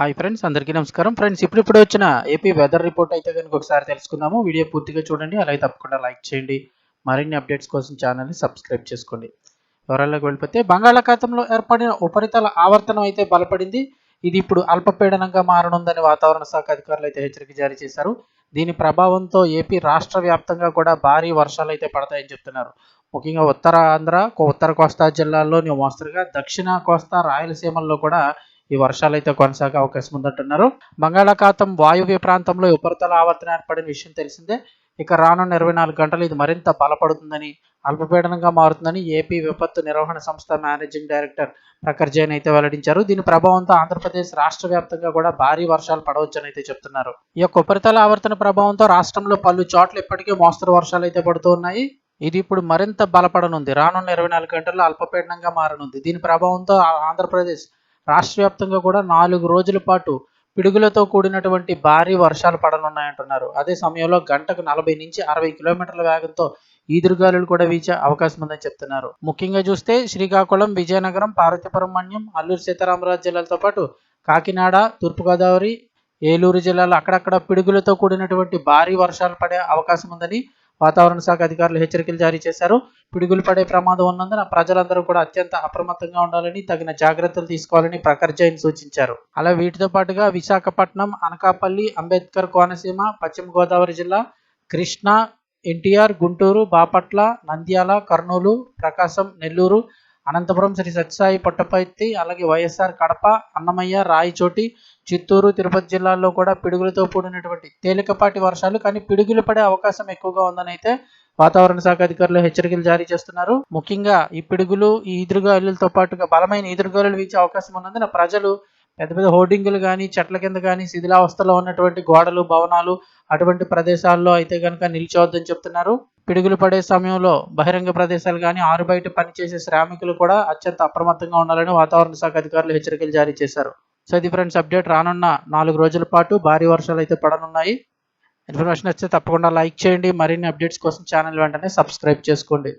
Hi friends అందరికీ నమస్కారం. Friends ఇప్పుడిప్పుడు వచ్చిన ఏపీ వెదర్ రిపోర్ట్ అయితే కనుక ఒకసారి తెలుసుకుందాము. వీడియో పూర్తిగా చూడండి అలాగే తప్పకుండా లైక్ చేయండి. మరిన్ని అప్డేట్స్ కోసం ఛానల్ని సబ్స్క్రైబ్ చేసుకోండి. వివరాల్లోకి వెళ్ళిపోతే బంగాళాఖాతంలో ఏర్పడిన ఉపరితల ఆవర్తనం అయితే బలపడింది. ఇది ఇప్పుడు అల్పపీడనంగా మారనుందని వాతావరణ శాఖ అధికారులు అయితే హెచ్చరిక జారీ చేశారు. దీని ప్రభావంతో ఏపీ రాష్ట్ర వ్యాప్తంగా కూడా భారీ వర్షాలు అయితే పడతాయని చెప్తున్నారు. ముఖ్యంగా ఉత్తర ఆంధ్ర ఉత్తర కోస్తా జిల్లాల్లోని మోస్తరుగా దక్షిణ కోస్తా రాయలసీమల్లో కూడా ఈ వర్షాలు అయితే కొనసాగే అవకాశం ఉందంటున్నారు. బంగాళాఖాతం వాయువ్య ప్రాంతంలో ఉపరితల ఆవర్తనం ఏర్పడిన విషయం తెలిసిందే. ఇక రానున్న ఇరవై నాలుగు గంటలు ఇది మరింత బలపడుతుందని అల్పపీడనంగా మారుతుందని ఏపీ విపత్తు నిర్వహణ సంస్థ మేనేజింగ్ డైరెక్టర్ ప్రఖర్ జైన్ అయితే వెల్లడించారు. దీని ప్రభావంతో ఆంధ్రప్రదేశ్ రాష్ట్ర వ్యాప్తంగా కూడా భారీ వర్షాలు పడవచ్చని అయితే చెప్తున్నారు. ఈ యొక్క ఉపరితల ఆవర్తన ప్రభావంతో రాష్ట్రంలో పలు చోట్ల ఇప్పటికే మోస్తరు వర్షాలు అయితే పడుతూ ఉన్నాయి. ఇది ఇప్పుడు మరింత బలపడనుంది. రానున్న ఇరవై నాలుగు గంటల్లో అల్పపీడనంగా మారనుంది. దీని ప్రభావంతో ఆంధ్రప్రదేశ్ రాష్ట్ర వ్యాప్తంగా కూడా నాలుగు రోజుల పాటు పిడుగులతో కూడినటువంటి భారీ వర్షాలు పడనున్నాయంటున్నారు. అదే సమయంలో గంటకు నలభై నుంచి అరవై కిలోమీటర్ల వేగంతో ఈదురుగాలులు కూడా వీచే అవకాశం ఉందని చెప్తున్నారు. ముఖ్యంగా చూస్తే శ్రీకాకుళం విజయనగరం పార్వతీపురం మన్యం అల్లూరు సీతారామరాజు జిల్లాలతో పాటు కాకినాడ తూర్పుగోదావరి ఏలూరు జిల్లాలో అక్కడక్కడ పిడుగులతో కూడినటువంటి భారీ వర్షాలు పడే అవకాశం ఉందని వాతావరణ శాఖ అధికారులు హెచ్చరికలు జారీ చేశారు. పిడుగులు పడే ప్రమాదం ఉన్నందున ప్రజలందరూ కూడా అత్యంత అప్రమత్తంగా ఉండాలని తగిన జాగ్రత్తలు తీసుకోవాలని ప్రఖర్ జైన్ సూచించారు. అలా వీటితో పాటుగా విశాఖపట్నం అనకాపల్లి అంబేద్కర్ కోనసీమ పశ్చిమ గోదావరి జిల్లా కృష్ణా ఎన్టీఆర్ గుంటూరు బాపట్ల నంద్యాల కర్నూలు ప్రకాశం నెల్లూరు అనంతపురం శ్రీ సత్యసాయి పుట్టపర్తి అలాగే వైఎస్ఆర్ కడప అన్నమయ్య రాయచోటి చిత్తూరు తిరుపతి జిల్లాల్లో కూడా పిడుగులతో కూడినటువంటి తేలికపాటి వర్షాలు కానీ పిడుగులు పడే అవకాశం ఎక్కువగా ఉందని అయితే వాతావరణ శాఖ అధికారులు హెచ్చరికలు జారీ చేస్తున్నారు. ముఖ్యంగా ఈ పిడుగులు ఈ ఈదురుగాలులతో పాటుగా బలమైన ఈదురుగాలులు వీచే అవకాశం ఉన్నందున ప్రజలు పెద్ద పెద్ద హోర్డింగులు కానీ చెట్ల కింద కానీ శిథిలావస్థలో ఉన్నటువంటి గోడలు భవనాలు అటువంటి ప్రదేశాల్లో అయితే కనుక నిలిచవద్దని చెప్తున్నారు. పిడుగులు పడే సమయంలో బహిరంగ ప్రదేశాలు కానీ ఆరు బయట పనిచేసే శ్రామికులు కూడా అత్యంత అప్రమత్తంగా ఉండాలని వాతావరణ శాఖ అధికారులు హెచ్చరికలు జారీ చేశారు. సో ఇది ఫ్రెండ్స్ అప్డేట్ రానున్న నాలుగు రోజుల పాటు భారీ వర్షాలు అయితే పడనున్నాయి. ఇన్ఫర్మేషన్ వస్తే తప్పకుండా లైక్ చేయండి. మరిన్ని అప్డేట్స్ కోసం ఛానల్ వెంటనే సబ్స్క్రైబ్ చేసుకోండి.